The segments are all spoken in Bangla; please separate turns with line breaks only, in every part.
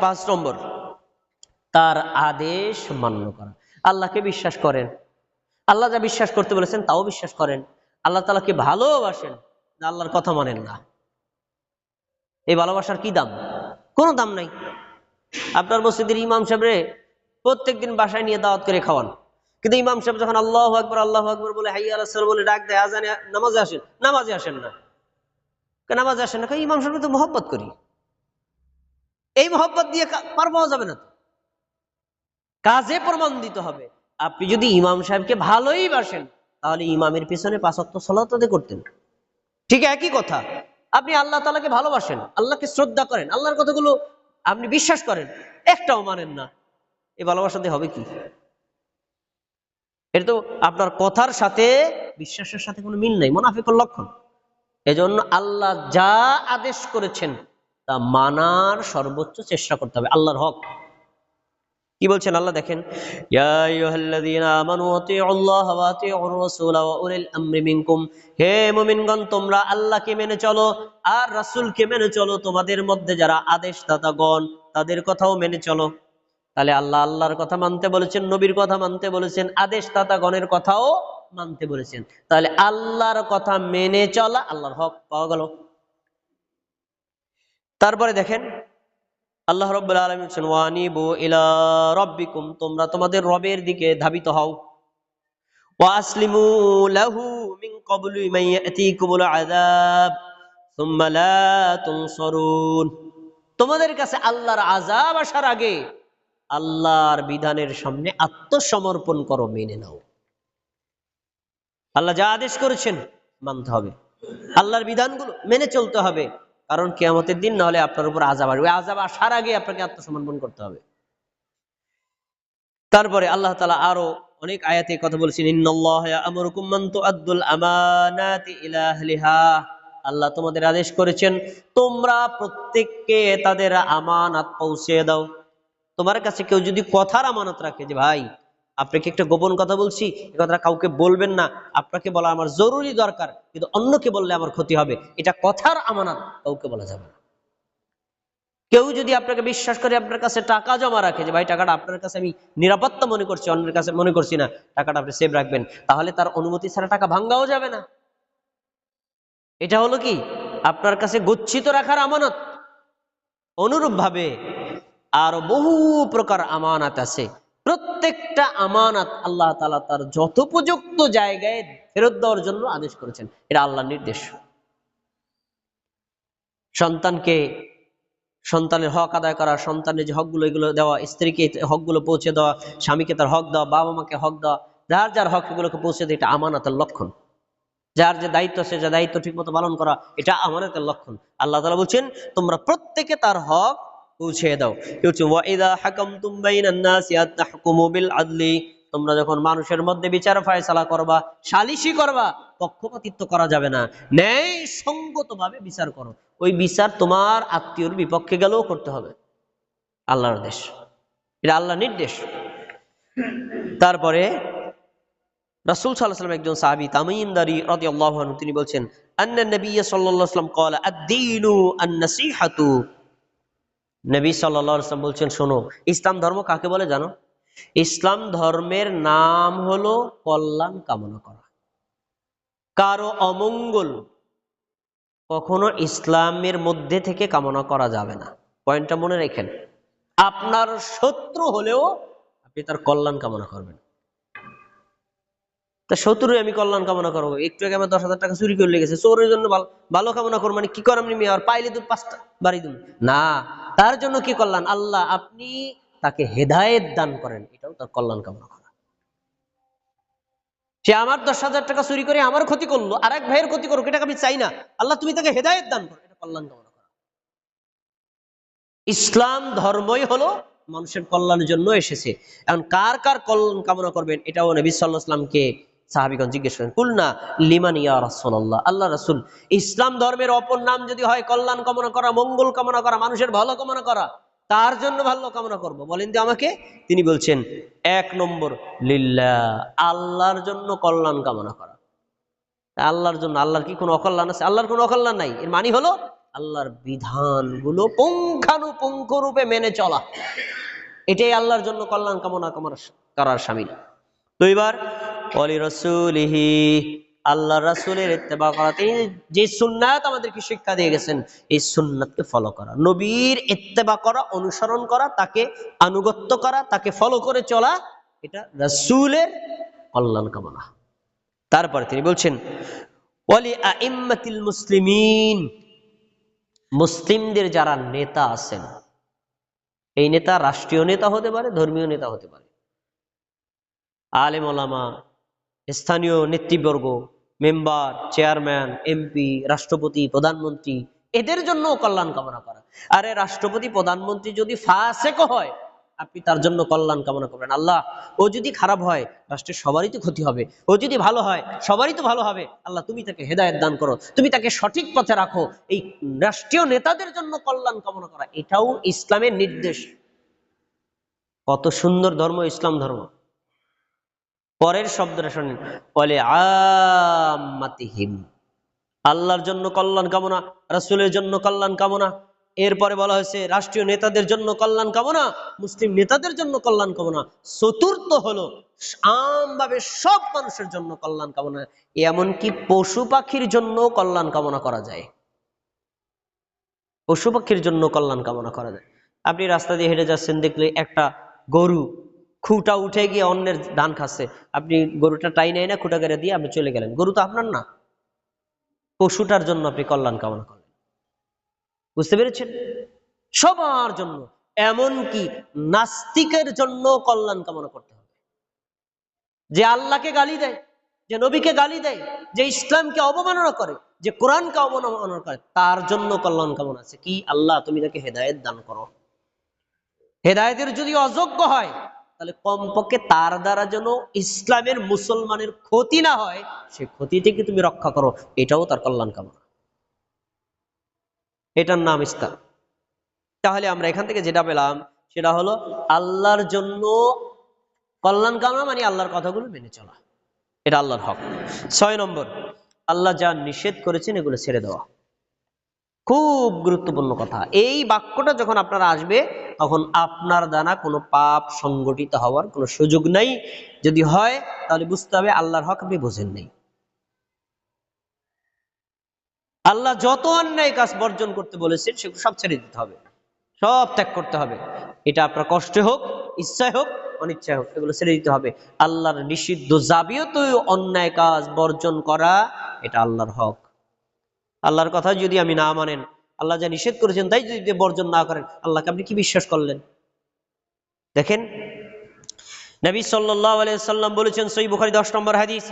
পাঁচ নম্বর। তার আদেশ মান্য করা। আল্লাহকে বিশ্বাস করেন? আল্লাহ যা বিশ্বাস করতে বলেছেন তাও বিশ্বাস করেন। আল্লাহ তালাকে ভালোবাসেন? আল্লাহর কথা মানেন না। এই ভালোবাসার কি দাম? কোনো দাম নাই। আপনার মসজিদের ইমাম সাহেবরে প্রত্যেক দিন বাসায় নিয়ে দাওয়াত করে খাওয়ান। কিন্তু ইমাম সাহেব যখন আল্লাহ আকবর আল্লাহ আকবর বলে হাই আল্লাহ বলে ডাক দেয়, আজানে, নামাজে আসেন। নামাজে আসেন না। নামাজে আসেন না? ইমাম সাহেব তো মহব্বত করি। এই মহব্বত দিয়ে পার পাওয়া যাবে না কাজে প্রমাণ দিতে হবে। আপনি যদি ইমাম সাহেবকে ভালোই বাসেন, তাহলে ইমামের পিছনে পাঁচত্ব সলাত করতেন। ঠিক একই কথা। আপনি আল্লাহ তালাকে ভালোবাসেন, আল্লাহকে শ্রদ্ধা করেন, আল্লাহর কথাগুলো আপনি বিশ্বাস করেন, একটাও মানেন না। এই ভালোবাসা দিয়ে হবে কি? এটা তো আপনার কথার সাথে, বিশ্বাসের সাথে কোনো মিল নাই মোনাফিকর লক্ষণ। এজন্য আল্লাহ যা আদেশ করেছেন তা মানার সর্বোচ্চ চেষ্টা করতে হবে, আল্লাহর হক। কি বলছেন আল্লাহ? দেখেন হে মুমিনগণ, তোমরা আল্লাহকে মেনে চলো আর রাসূলকে মেনে চলো। তোমাদের মধ্যে যারা আদেশদাতাগণ, তাদের কথাও মেনে চলো। তাহলে আল্লাহ আল্লাহর কথা মানতে বলেছেন, নবীর কথা মানতে বলেছেন, আদেশদাতাগণের কথাও মানতে বলেছেন। তাহলে আল্লাহর কথা মেনে চলা আল্লাহর হক, পাওয়া গেল। তারপরে দেখেন, আল্লাহ রব্বুল তোমরা তোমাদের রবের দিকে ধাবিত হও। তোমাদের কাছে আল্লাহর আযাব আসার আগে আল্লাহর বিধানের সামনে আত্মসমর্পণ করো, মেনে নাও। আল্লাহ যা আদেশ করেছেন মানতে হবে। আল্লাহর বিধানগুলো মেনে চলতে হবে। কারণ কেয়ামতের দিন নাহলে আপনার উপর আজাব আসবে। আজাব আসার আগে আপনাকে আত্মসমর্পণ করতে হবে। তারপরে আল্লাহ তালা আরও অনেক আয়াতে কথা বলেছেন আল্লাহ তোমাদের আদেশ করেছেন, তোমরা প্রত্যেককে তাদের আমানাত পৌঁছে দাও। তোমার কাছে কেউ যদি কথার আমানত রাখে যে, ভাই আপনাকে একটা গোপন কথা বলছি, এ কথাটা কাউকে বলবেন না। আপনাকে বলা আমার জরুরি দরকার, কিন্তু অন্যকে বললে আমার ক্ষতি হবে। এটা কথার আমানত, কাউকে বলা যাবে না। কেউ যদি আপনাকে বিশ্বাস করে আপনার কাছে টাকা জমা রাখে, যে ভাই টাকাটা আপনার কাছে আমি নিরাপত্তা মনে করছি, অন্যের কাছে মনে করছি না, টাকাটা আপনি সেভ রাখবেন, তাহলে তার অনুমতি ছাড়া টাকা ভাঙ্গাও যাবে না। এটা হলো কি? আপনার কাছে গচ্ছিত রাখার আমানত। অনুরূপ ভাবে আরও বহু প্রকার আমানাত আছে। প্রত্যেকটা আমানাত আল্লাহ তালা তার যথোপযুক্ত জায়গায় ফেরত দেওয়ার জন্য আদেশ করেছেন। এটা আল্লাহর নির্দেশ। সন্তানকে, সন্তানের হক আদায় করা, সন্তানের যে হকগুলো, এগুলো দেওয়া, স্ত্রীকে হকগুলো পৌঁছে দেওয়া, স্বামীকে তার হক দেওয়া বাবা মাকে হক দেওয়া, যার যার হক এগুলোকে পৌঁছে দেওয়া, এটা আমানতের লক্ষণ। যার যে দায়িত্ব, সে যে দায়িত্ব ঠিক মতো পালন করা, এটা আমানতের লক্ষণ। আল্লাহ তালা বলছেন, তোমরা প্রত্যেকে তার হক পৌঁছে দাও। কেউ ওয়াইদা হাকাম তোমরা যখন মানুষের মধ্যে বিচার ফায়সালা করবা, সালিশি করবা, পক্ষপাতিত্ব করা যাবে না। ন্যায় বিচার করো। ওই বিচার তোমার আত্মীয়র বিপক্ষে গেলেও করতে হবে। আল্লাহর দেশ এটা আল্লাহ নির্দেশ। তারপরে রাসুল সাল্লাহাম একজন সাহাবি তামিমদারি রদি আল্লাহন তিনি বলছেন, আন্না নবী সাল্লাহ সাল্লাম কলা আদ্দিনু নবী ওয়াসাল্লাম বলছেন, শোনো, ইসলাম ধর্ম কাকে বলে জানো? ইসলাম ধর্মের নাম হলো কল্যাণ কামনা করা। কারও অমঙ্গল কখনো ইসলামের মধ্যে থেকে কামনা করা যাবে না। পয়েন্টটা মনে রেখেন, আপনার শত্রু হলেও আপনি তার কল্যাণ কামনা করবেন। তা শত্রু আমি কল্যাণ কামনা করব। একটু আগে আমার দশ হাজার টাকা চুরি করে লেগেছে, চোরের জন্য ভালো- ভালো কামনা করব মানে কি করেন আমি আর পাইলে দু পাঁচটা বাড়ি দিন না তার জন্য কি কল্যাণ আল্লাহ, আপনি তাকে হেদায়েত দান করেন। এটাও তার কল্যাণ কামনা করা। সে আমার দশ হাজার টাকা চুরি করে আমার ক্ষতি করল আর এক ভাইয়ের ক্ষতি করুক, এটাকে আমি চাই না। আল্লাহ, তুমি তাকে হেদায়েত দান করো, এটা কল্যাণ কামনা করা। ইসলাম ধর্মই হলো মানুষের কল্যাণের জন্য এসেছে। এখন কার কার কল্যাণ কামনা করবেন, এটাও নবী সাল্লাহ ইসলামকে সাহাবিগঞ্জ জিজ্ঞেস করেন, কুলনা লিমান ইয়া রাসূলুল্লাহ? আল্লাহ রাসূল, ইসলাম ধর্মের অপর নাম যদি হয়, কল্যাণ কামনা করা, মঙ্গল কামনা করা, মানুষের ভালো কামনা করা, তার জন্য ভালো কামনা করব। বলেন যে আমাকে। তিনি বলছেন, এক নম্বর লিল্লাহ আল্লাহর জন্য কল্যাণ কামনা করা। আল্লাহর জন্য, আল্লাহর কি কোনো অকল্যাণ আছে? আল্লাহর কোনো অকল্যাণ নাই। এর মানে হলো, আল্লাহর বিধানগুলো পুঙ্খানুপুঙ্খ রূপে মেনে চলা। এটাই আল্লাহর জন্য কল্যাণ কামনা কামনা- করার সামিল। তো এবার অলি আল্লাহ রাসুলের ইত্তেবা করা। তিনি যে সুন্নাত আমাদেরকে শিক্ষা দিয়ে গেছেন, এই সুন্নাতকে ফলো করা। নবীর ইত্তেবা করা, অনুসরণ করা, তাকে আনুগত্য করা, তাকে ফলো করে চলা, এটা রাসূলের কল্যাণ কামনা। তারপরে তিনি বলছেন ওয়ালি আইম্মাতিল মুসলিমিন, মুসলিমদের যারা নেতা আছেন, এই নেতা রাষ্ট্রীয় নেতা হতে পারে, ধর্মীয় নেতা হতে পারে। আলেম ওলামা স্থানীয় নেতৃবর্গ, মেম্বার, চেয়ারম্যান, এমপি, রাষ্ট্রপতি, প্রধানমন্ত্রী, এদের জন্য কল্যাণ কামনা করা। আরে রাষ্ট্রপতি, প্রধানমন্ত্রী যদি ফাঁসেক হয়, আপনি তার জন্য কল্যাণ কামনা করবেন। আল্লাহ, ও যদি খারাপ হয় রাষ্ট্রের সবারই তো ক্ষতি হবে। ও যদি ভালো হয়, সবারই তো ভালো হবে। আল্লাহ, তুমি তাকে হেদায়ত দান করো। তুমি তাকে সঠিক পথে রাখো। এই রাষ্ট্রীয় নেতাদের জন্য কল্যাণ কামনা করা, এটাও ইসলামের নির্দেশ। কত সুন্দর ধর্ম, ইসলাম ধর্ম। পরের শব্দটা শোনেন, বলে, আম্মাতিহিম, আল্লাহর জন্য কল্যাণ কামনা, রাসূলের জন্য কল্যাণ কামনা। এরপরে বলা হয়েছে, রাষ্ট্রীয় নেতাদের জন্য কল্যাণ কামনা, মুসলিম নেতাদের জন্য কল্যাণ কামনা। চতুর্থ হলো, আমভাবে সব মানুষের জন্য কল্যাণ কামনা। এমনকি পশু পাখির জন্য কল্যাণ কামনা করা যায়। পশু পাখির জন্য কল্যাণ কামনা করা যায়। আপনি রাস্তা দিয়ে হেঁটে যাচ্ছেন, দেখলে একটা গরু খুঁটা উঠে গিয়ে অন্যের ধান খাচ্ছে। আপনি গরুটা টাই নেয় না খুঁটা কেড়ে দিয়ে আপনি চলে গেলেন। গরু তো আপনার না। পশুটার জন্য আপনি কল্যাণ কামনা করলেন। বুঝতে পেরেছেন? সবার জন্য। এমনকি নাস্তিকের জন্য কল্যাণ কামনা করতে হবে। যে আল্লাহকে গালি দেয়, যে নবীকে গালি দেয়, যে ইসলামকে অবমাননা করে, যে কোরআনকে অবমাননা করে, তার জন্য কল্যাণ কামনা আছে। কি? আল্লাহ, তুমি তাকে হেদায়েত দান করো। হেদায়েতের যদি অযোগ্য হয় তাহলে কমপক্ষে তার দ্বারা যেন ইসলামের মুসলমানের ক্ষতি না হয়, সে ক্ষতি থেকে তুমি রক্ষা করো। এটাও তার কল্যাণ কামনা। এটার নাম ইসলাম। তাহলে আমরা এখান থেকে যেটা পেলাম, সেটা হলো আল্লাহর জন্য কল্যাণ কামনা মানে আল্লাহর কথাগুলো মেনে চলা। এটা আল্লাহর হক। ছয় নম্বর, আল্লাহ যা নিষেধ করেছেন এগুলো ছেড়ে দেওয়া। খুব গুরুত্বপূর্ণ কথা। এই বাক্যটা যখন আপনারা আসবে, তখন আপনার দ্বারা কোনো পাপ সংগঠিত হওয়ার কোনো সুযোগ নাই। যদি হয়, তাহলে বুঝতে হবে আল্লাহর হক আপনি বোঝেন নেই। আল্লাহ যত অন্যায় কাজ বর্জন করতে বলেছেন সেগুলো সব ছেড়ে দিতে হবে। সব ত্যাগ করতে হবে। এটা আপনার কষ্টে হোক, ইচ্ছায় হোক, অনিচ্ছায় হোক এগুলো ছেড়ে দিতে হবে। আল্লাহর নিষিদ্ধ জাবিয়ত অন্যায় কাজ বর্জন করা, এটা আল্লাহর হক। আল্লাহর কথা যদি আমি না মানেন, আল্লাহ যা নিষেধ করেছেন তাই যদি বর্জন না করেন, আল্লাহকে আপনি কি বিশ্বাস করলেন? দেখেন, নবী সাল্লাম বলেছেন সহিহ বুখারী 10 নম্বর হাদিস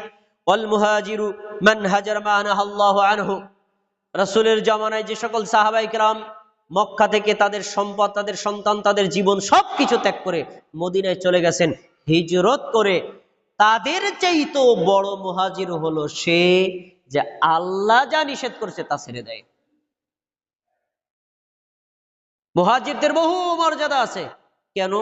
মান জামানায় যে সকল কেরাম মক্কা থেকে তাদের সম্পদ, তাদের সন্তান, তাদের জীবন সবকিছু ত্যাগ করে মদিনায় চলে গেছেন, হিজরত করে তাদের চাইতো বড় মুহাজির হলো সে যে আল্লাহ যা নিষেধ করেছে তা ছেড়ে দেয়। মুহাজিরদের বহু মর্যাদা আছে। কেন?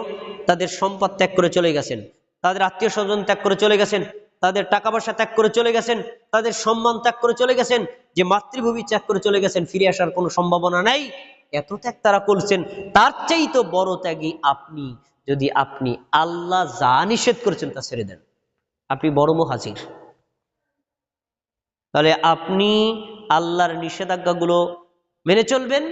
তাদের সম্পদ ত্যাগ করে চলে গেছেন। তাদের আত্মীয় স্বজন ত্যাগ করে চলে গেছেন। তাদের টাকা পয়সা ত্যাগ করে চলে গেছেন। তাদের সম্মান ত্যাগ করে চলে গেছেন। যে মাতৃভূমি ত্যাগ করে চলে গেছেন, ফিরে আসার কোনো সম্ভাবনা নাই। এত ত্যাগ তারা করছেন। তার চাই তো বড় ত্যাগী আপনি। যদি আপনি আল্লাহ যা নিষেধ করেছেন তা ছেড়ে দেন। আপনি বড় মহাজির। তাহলে আপনি আল্লাহর নিষেধাজ্ঞাগুলো মেনে চলবেন।